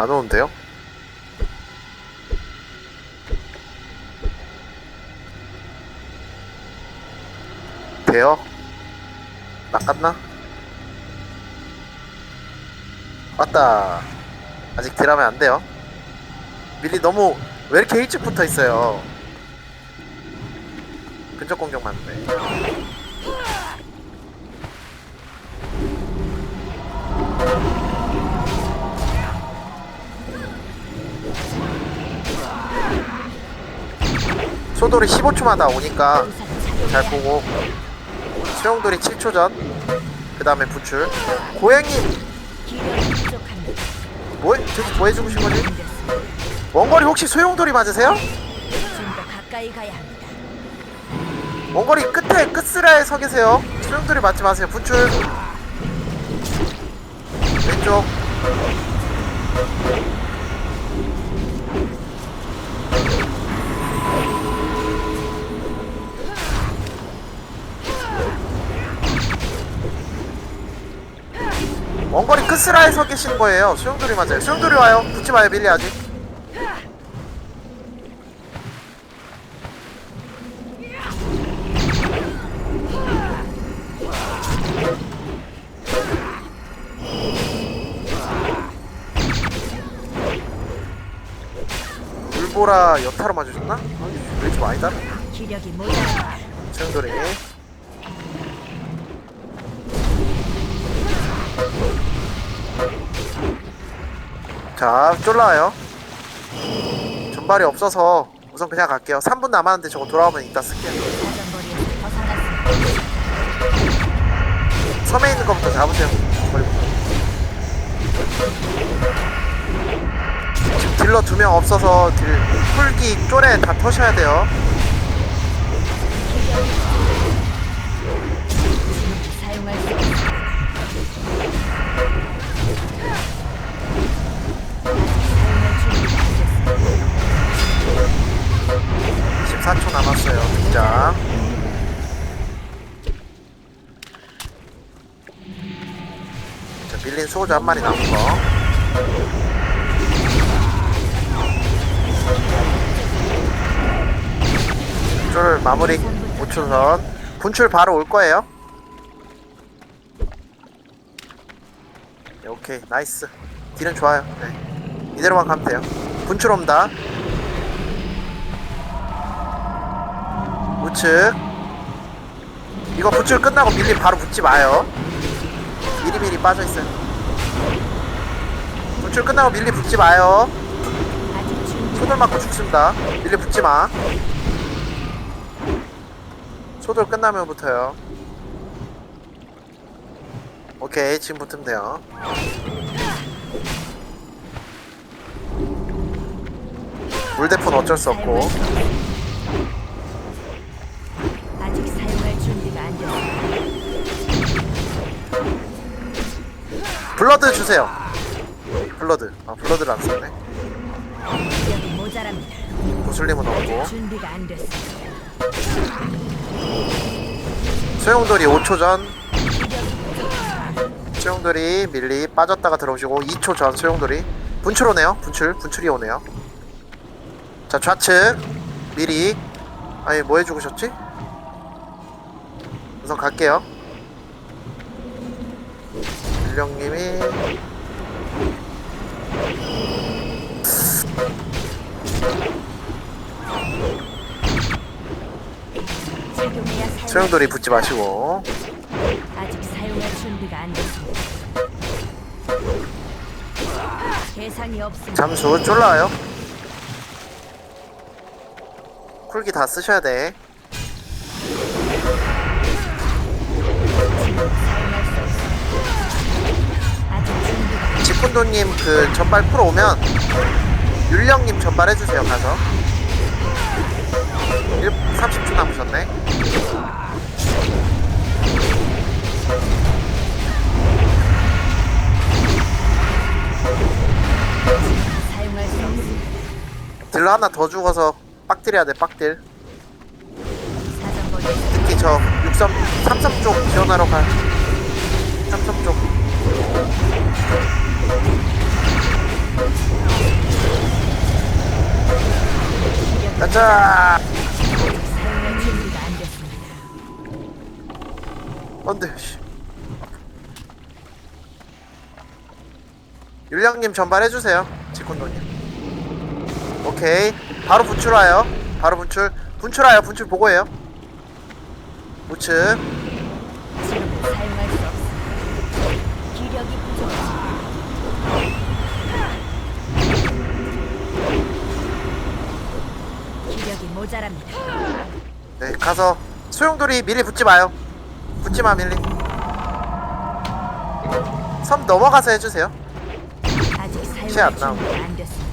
안 오는데요? 돼요? 낚았나? 왔다. 아직 딜하면 안 돼요. 밀리 너무 왜 이렇게 일찍 붙어 있어요? 근접 공격 맞네. 소돌이 15초마다 오니까 잘 보고 수영돌이 7초 전. 그 다음에 부출. 고양이. 뭐, 저기 뭐 해주고 싶은 거지? 원거리 혹시 소용돌이 맞으세요? 원거리 끝에 끝스라에 서 계세요. 소용돌이 맞지 마세요. 분출. 왼쪽. 원거리 끝스라에 서 계시는 거예요. 수용돌이 맞아요. 수용돌이 와요. 붙지 마요, 밀리 아직. 물보라 여타로 맞으셨나? 아니, 왜 이렇게 많이 다르. 수용돌이. 자, 쫄라요. 전발이 없어서 우선 그냥 갈게요. 3분 남았는데 저거 돌아오면 이따 쓸게요. 섬에 있는 것부터 잡으세요. 지금 딜러 두 명 없어서 딜 풀기 쫄에 다 터셔야 돼요. 14초 남았어요. 등장. 자, 밀린 수호자 한 마리 남은 거. 쫄 마무리 5초 전. 분출 바로 올 거예요. 네, 오케이, 나이스. 딜은 좋아요. 네. 이대로만 가면 돼요. 분출 옵니다. 우측. 이거 부출 끝나고 밀리 바로 붙지 마요. 미리미리 빠져있어요. 부출 끝나고 밀리 붙지 마요. 소돌 맞고 죽습니다. 밀리 붙지 마. 소돌 끝나면 붙어요. 오케이 지금 붙으면 돼요. 물대포는 어쩔 수 없고 블러드 주세요. 블러드. 아 블러드를 안 썼네. 구슬림은 없고. 소용돌이 5초 전. 소용돌이 밀리 빠졌다가 들어오시고 2초 전 소용돌이. 분출 오네요. 분출. 분출이 오네요. 자 좌측. 미리. 아니 뭐 해주고셨지? 우선 갈게요 사용. 소용돌이 붙지 마시고 아직 사용할 준비가 안 됐습니다. 대상이 없습니다. 잠수 쫄라요 쿨기 다 쓰셔야 돼 직군도님 그 전발 풀어 오면 율령님 전발 해주세요 가서. 1, 30초 남으셨네. 딜러 하나 더 죽어서 빡딜 해야 돼 빡딜. 특히 저 63, 33쪽 지원하러 갈33쪽 가자. 안돼 씨. 율량님 전발해주세요 지콘도님. 오케이. 바로 분출와요 바로 분출. 분출와요 분출 보고해요. 우측 모자랍니다. 네 가서 소용돌이 미리 붙지 마요 붙지 마 밀리 섬 넘어가서 해주세요 아직 시야 안 사용할 나오고. 준비가 안 됐습니다.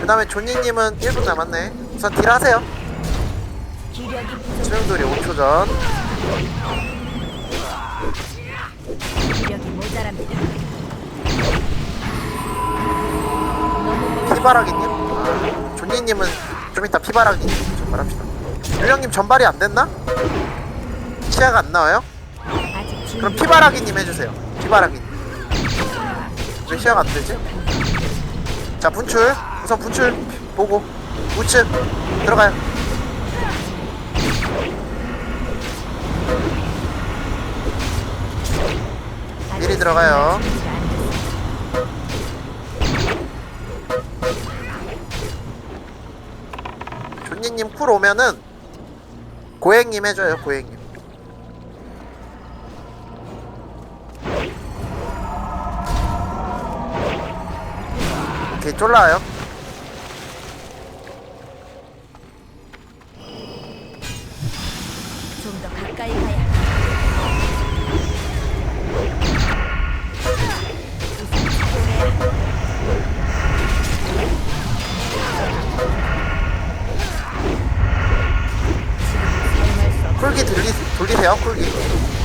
그 다음에 조니님은 1분 남았네 우선 딜 하세요 기력이 부족. 소용돌이 5초 전 기력이 모자랍니다. 피바라기님? 아, 존니님은 좀 이따 피바라기님 전발합시다 율량님 전발이 안 됐나? 시야가 안 나와요? 그럼 피바라기님 해주세요 피바라기님 왜 시야가 안 되지? 자 분출 우선 분출 보고 우측 들어가요 미리 들어가요. 존니님 쿨 오면은 고행님 해줘요 고행님. 오케이 쫄라요 돌리세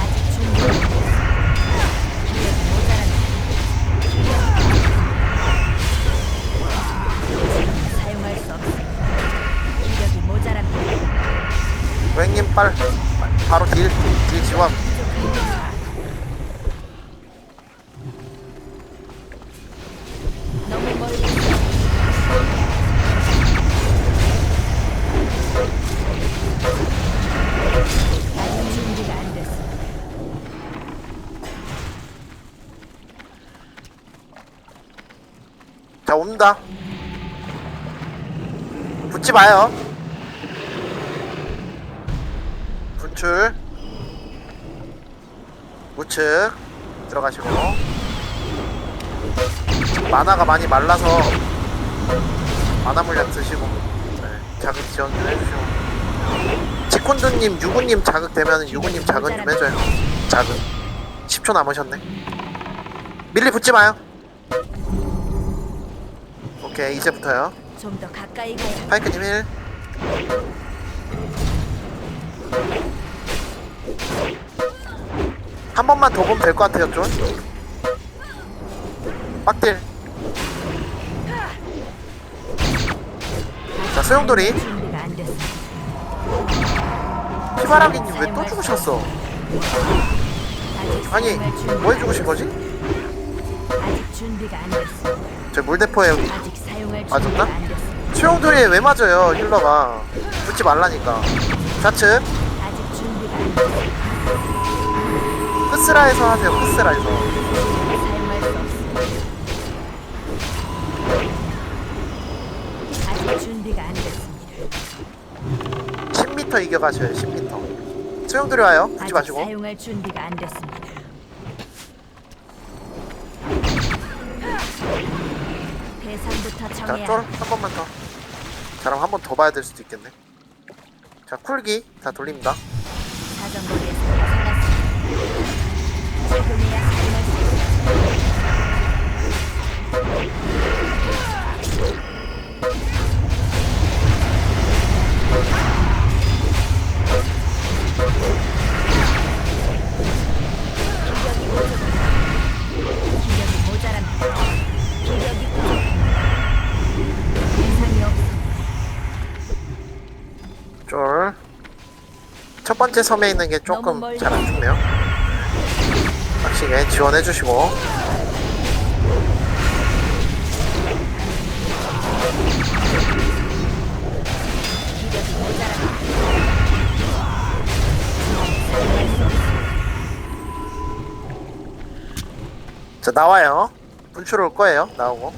붙지 마요. 분출. 우측. 들어가시고. 만화가 많이 말라서 만화 물약 드시고. 네, 자극 지원 좀 해주시고. 치콘드님 유구님 자극 되면 유구님 자극 좀 해줘요. 자극. 10초 남으셨네. 밀리 붙지 마요. 오케이 이제부터요 좀 더 가까이 가야. 파이크님 1 한 번만 더 보면 될 것 같아요 좀 빡딜 자 소용돌이 준비가 안 됐습니다. 피바라기님 왜 또 죽으셨어 아직 아니 준비- 뭐해 죽으신 거지? 아직 준비가 안 됐습니다. 저 물대포에 여기 아직 맞았나? 됐습니다. 소용돌이에 왜 맞아요 힐러가 붙지 말라니까 좌측. 크스라에서 하세요 됐습니다. 10m 이겨가셔요 10m 소용돌이 와요 아직 마시고 사용할 준비가 안 됐습니다. 자, 정해야 쫄. 한 번만 더. 자, 그럼 한번 더 봐야 될 수도 있겠네. 자, 쿨기 다 돌립니다. 벗어났습니다. 있습니다. 첫째 섬에 있는 게 조금 잘 안 죽네요. 확실히 지원해주시고. 자, 나와요. 분출 올 거예요. 나오고.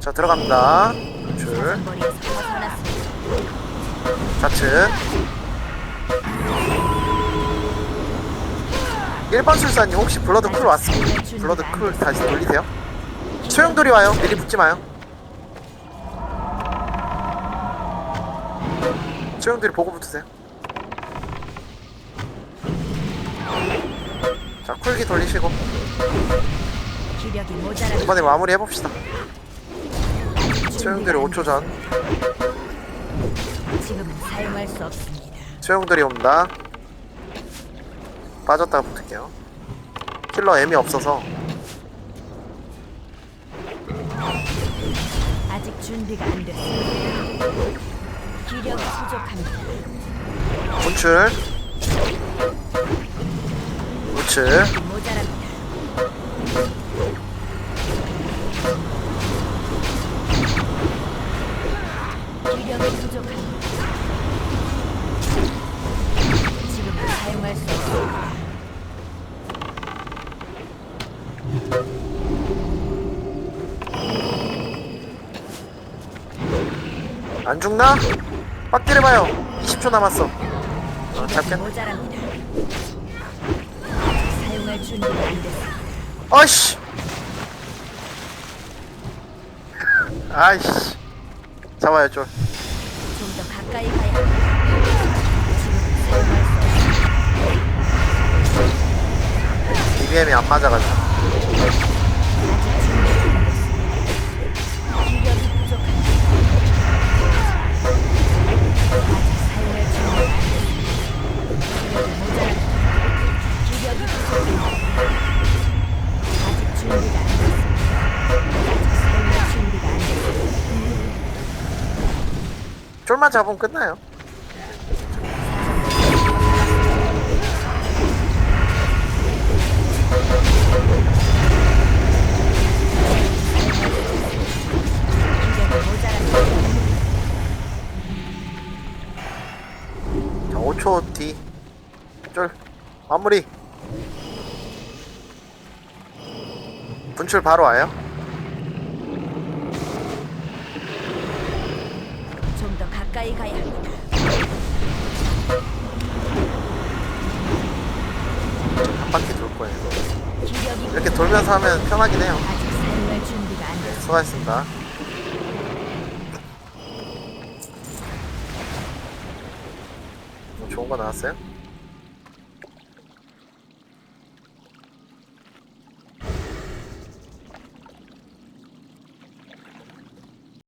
자, 들어갑니다. 벗어났습니다. 좌측. 1번 술사님 혹시 블러드 쿨 왔습니다. 블러드 쿨 다시 돌리세요. 소용돌이 와요. 미리 붙지 마요. 소용돌이 보고 붙으세요. 자 쿨기 돌리시고. 이번에 마무리 해봅시다. 소용돌이 5초 전. 지금은 사용할 수 없습니다. 소용돌이 옵니다. 빠졌다가 붙을게요. 킬러 M이 없어서 아직 준비가 안 됐습니다. 기력이 부족합니다. 분출 우측 안 죽나? 빡 때려봐요. 20초 남았어. 어, 잡겠네. 모자랍니다. 사용할 준비가 안 됐습니다. 아이씨. 아이씨. 잡아요 쫄좀더 가까이 가야 BBM이 안 맞아가지고. 준비가 안 됐습 10초 뒤. 쫄. 마무리. 분출 바로 와요. 좀 더 가까이 가야 합니다. 한 바퀴 돌 거예요. 이렇게 돌면서 하면 편하긴 해요. 네, 수고하셨습니다. করা আছে।